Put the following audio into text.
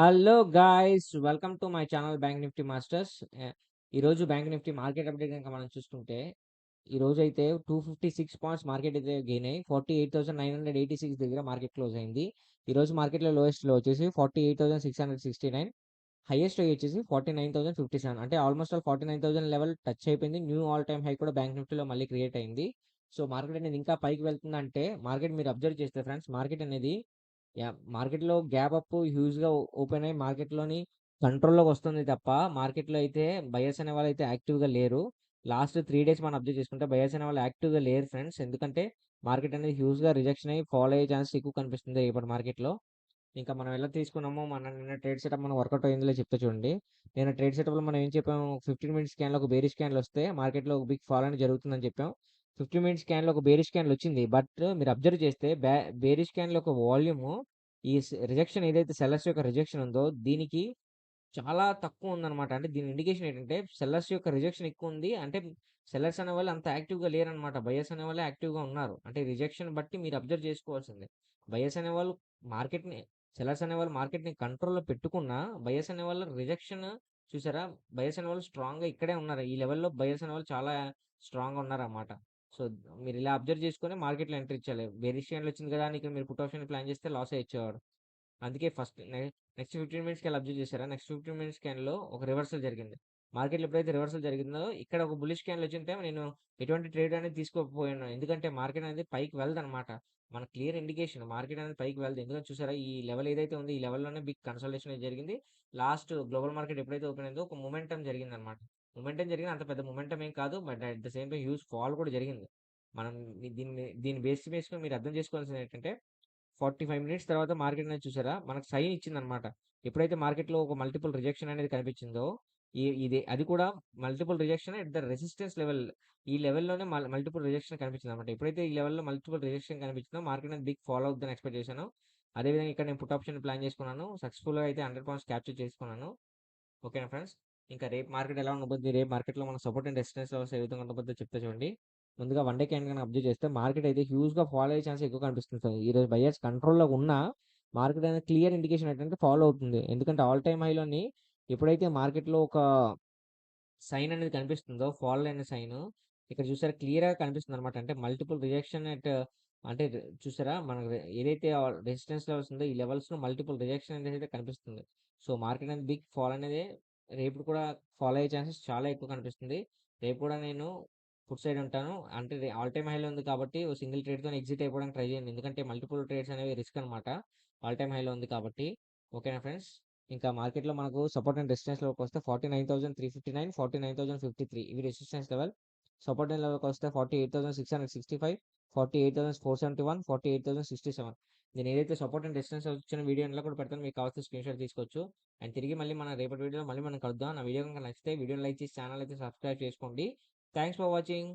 Hello guys welcome to my channel bank nifty masters ఈరోజు bank Nifty market update కనుక మనం చూసుకుంటే ఈ రోజు అయితే two fifty six points market అయితే గెయిన్ అయ్యి forty eight thousand nine hundred eighty six దగ్గర మార్కెట్ క్లోజ్ అయింది. ఈ రోజు మార్కెట్లో లోయెస్ట్లో వచ్చేసి forty eight thousand six hundred sixty nine highest high వచ్చేసి forty nine thousand fifty seven అంటే almost all forty nine thousand level touch అయిపోయింది. న్యూ ఆల్ టైమ్ హై కూడా బ్యాంక్ నిఫ్టీలో మళ్ళీ క్రియేట్ అయింది. సో మార్కెట్ అనేది ఇంకా పైకి వెళ్తుందంటే మార్కెట్ మీరు అబ్జర్వ్ చేస్తే ఫ్రెండ్స్ మార్కెట్ అనేది యా మార్కెట్‌లో గ్యాప్ అప్ హ్యూజ్‌గా ఓపెన్ అయ్యి మార్కెట్‌లోని కంట్రోల్‌లోకి వస్తుంది తప్ప మార్కెట్‌లో అయితే బయర్స్ అనేవాళ్ళు అయితే యాక్టివ్‌గా లేరు. లాస్ట్ 3 డేస్ మనం అబ్జర్వ్ చేసుకుంటే బయర్స్ అనేవాళ్ళు యాక్టివ్‌గా లేరు ఫ్రెండ్స్. ఎందుకంటే మార్కెట్ అనేది హ్యూజ్‌గా రిజెక్షన్ అయ్యి ఫాల్ అయ్యే ఛాన్సెస్ ఎక్కువ కనిపిస్తుంది రేపటి మార్కెట్‌లో. ఇంకా మనం ఎలా తీసుకున్నామో మన నిన్న ట్రేడ్ సెటప్ మనం వర్కౌట్ అయిందిలే చెప్తా చూడండి. నిన్న ట్రేడ్ సెటప్‌లో మనం ఏం చెప్పాము 15 మినిట్స్ స్కాన్‌లో ఒక బేరిష్ క్యాండిల్ వస్తే మార్కెట్‌లో ఒక బిగ్ ఫాల్ అనేది జరుగుతుందని చెప్పాం. 15 మినిట్స్ స్కాన్‌లో ఒక బేరిష్ క్యాండిల్ వచ్చింది. బట్ మీరు అబ్జర్వ్ చేస్తే బ్యా బేరిష్ క్యాన్లో ఒక వాల్యూము ఈ రిజెక్షన్ ఏదైతే సెల్లర్స్ యొక్క రిజెక్షన్ ఉందో దీనికి చాలా తక్కువ ఉందన్నమాట. అంటే దీని ఇండికేషన్ ఏంటంటే సెల్లర్స్ యొక్క రిజెక్షన్ ఎక్కువ ఉంది. అంటే సెల్లర్స్ అనేవాళ్ళు అంత యాక్టివ్‌గా లేరనమాట బయర్స్ అనేవాళ్ళే యాక్టివ్‌గా ఉన్నారు. అంటే రిజెక్షన్ బట్టి మీరు అబ్జర్వ్ చేసుకోవాల్సిందే. బయర్స్ అనేవాళ్ళు మార్కెట్‌ని సెల్లర్స్ అనేవాళ్ళు మార్కెట్‌ని కంట్రోల్‌లో పెట్టుకున్నా బయర్స్ అనేవాళ్ళు రిజెక్షన్ చూసారా? బయర్స్ అనేవాళ్ళు స్ట్రాంగ్‌గా ఇక్కడే ఉన్నారు. ఈ లెవెల్‌లో బయర్స్ అనేవాళ్ళు చాలా స్ట్రాంగ్‌గా ఉన్నారన్నమాట. సో మీరు ఇలా అబ్జర్వ్ చేసుకొని మార్కెట్‌లో ఎంటర్ ఇచ్చాలి. వేరే క్యాండిల్ వచ్చింది కదా! అని ఇక్కడ మీరు పుట్ ఆప్షన్ ప్లాన్ చేస్తే లాస్ అయ్యేవాడు అందుకే first next 15 minutes candle observe చేశారా నెక్స్ట్ 15 మినిట్స్ క్యాన్లో ఒక రివర్సల్ జరిగింది. మార్కెట్‌లో ఎప్పుడైతే రివర్సల్ జరిగిందో ఇక్కడ ఒక బుల్లిష్ క్యాండిల్ వచ్చింటే నేను ఎటువంటి ట్రేడ్ అనేది తీసుకోకపోయాను. ఎందుకంటే మార్కెట్ అనేది పైకి వెళ్ళదన్నమాట. మన క్లియర్ ఇండికేషన్ మార్కెట్ అనేది పైకి వెళ్ళదు. ఎందుకంటే చూసారా? ఈ లెవెల్ ఏదైతే ఉంది ఈ లెవెల్‌లోనే బిగ్ కన్సల్టేషన్ జరిగింది. లాస్ట్ గ్లోబల్ మార్కెట్ ఎప్పుడైతే ఓపెన్ అయిందో ఒక మొమెంటం జరిగింది అనమాట మొమెంటం జరిగింది అంత పెద్ద మొమెంటం ఏం కాదు. But at the same time huge fall కూడా జరిగింది. మనం దీన్ని దీన్ని బేస్ చేసుకొని మీరు అర్థం చేసుకోవాల్సింది ఏంటంటే 45 మినిట్స్ తర్వాత మార్కెట్ అనేది చూసారా? మనకు సైన్ ఇచ్చిందన్నమాట. ఎప్పుడైతే మార్కెట్‌లో ఒక మల్టిపుల్ రిజెక్షన్ అనేది కనిపించిందో ఈ ఇది అది కూడా multiple rejection at the resistance level ఈ లెవెల్‌లోనే మల్టిపుల్ రిజెక్షన్ కనిపించింది అనమాట ఎప్పుడైతే ఈ లెవెల్‌లో మల్టిపుల్ రిజెక్షన్ కనిపించిందో మార్కెట్ అనేది బిగ్ ఫాలో అవుతుందని ఎక్స్‌పెక్ట్ చేశాను. అదేవిధంగా ఇక్కడ నేను పుట్ ఆప్షన్ ప్లాన్ చేసుకున్నాను. సక్సెస్‌ఫుల్‌గా అయితే 100 పాయింట్స్ క్యాప్చర్ చేసుకున్నాను. ఓకేనా ఫ్రెండ్స్? ఇంకా రేపు మార్కెట్ ఎలా ఉండబోద్ది? రేపు మార్కెట్‌లో మనకు సపోర్ట్ అండ్ రెసిస్టెన్స్ లెవెల్స్ ఏ విధంగా ఉండబోద్దో చెప్తా చూడండి. ముందుగా వన్ డే క్యాండ్ గనక అబ్జర్వ్ చేస్తే మార్కెట్ అయితే హ్యూజ్‌గా ఫాలో అయ్యే ఛాన్స్ ఎక్కువ కనిపిస్తుంది సార్. ఈరోజు బయర్స్ కంట్రోల్‌లో ఉన్న మార్కెట్ అనేది క్లియర్ ఇండికేషన్ ఏంటంటే ఫాలో అవుతుంది. ఎందుకంటే ఆల్ టైమ్ హైలోని ఎప్పుడైతే మార్కెట్‌లో ఒక సైన్ అనేది కనిపిస్తుందో ఫాలో అయిన సైన్ ఇక్కడ చూసారా క్లియర్‌గా కనిపిస్తుందన్నమాట. అంటే మల్టిపుల్ రిజెక్షన్ అట్ అంటే చూసారా? మనకు ఏదైతే రెసిస్టెన్స్ లెవెల్స్ ఉందో ఈ లెవెల్స్‌లో మల్టిపుల్ రిజెక్షన్ అనేది అయితే కనిపిస్తుంది. సో మార్కెట్ అనేది బిగ్ ఫాల్ అనేది రేపు కూడా ఫాలో అయ్యే ఛాన్సెస్ చాలా ఎక్కువ కనిపిస్తుంది. రేపు కూడా నేను ఫుడ్ సైడ్ ఉంటాను. అంటే ఆల్ టైమ్ హైలో ఉంది కాబట్టి ఓ సింగిల్ ట్రేడ్తో ఎగ్జిట్ అయిపోవడానికి ట్రై చేయండి. ఎందుకంటే మల్టిపుల్ ట్రేడ్స్ అనేవి రిస్క్ అన్నమాట. ఆల్ టైమ్ హైలో ఉంది కాబట్టి. ఓకేనా ఫ్రెండ్స్? ఇంకా మార్కెట్‌లో మనకు సపోర్ట్ అండ్ రెసిస్టెన్స్లోకి వస్తే 49,359, 49,053 ఇవి రెసిస్టెన్స్ లెవెల్. సపోర్ట్ అండ్ లెవెల్‌కి వస్తే 48,665, 48,471, 48,067 నేను ఏదైతే సపోర్ట్ అండ్ డిస్టెన్స్ వచ్చిన వీడియో కూడా పెడతాను. మీకు కావాల్సిన స్క్రీన్ షాట్ తీసుకోవచ్చు. అండ్ తిరిగి మళ్ళీ మన రేపటి వీడియోలో మళ్ళీ మనం కలుద్దాం. నా వీడియో కనుక నచ్చితే వీడియోని లైక్ చేసి ఛానల్ అయితే సబ్స్క్రైబ్ చేసుకోండి. Thanks for watching.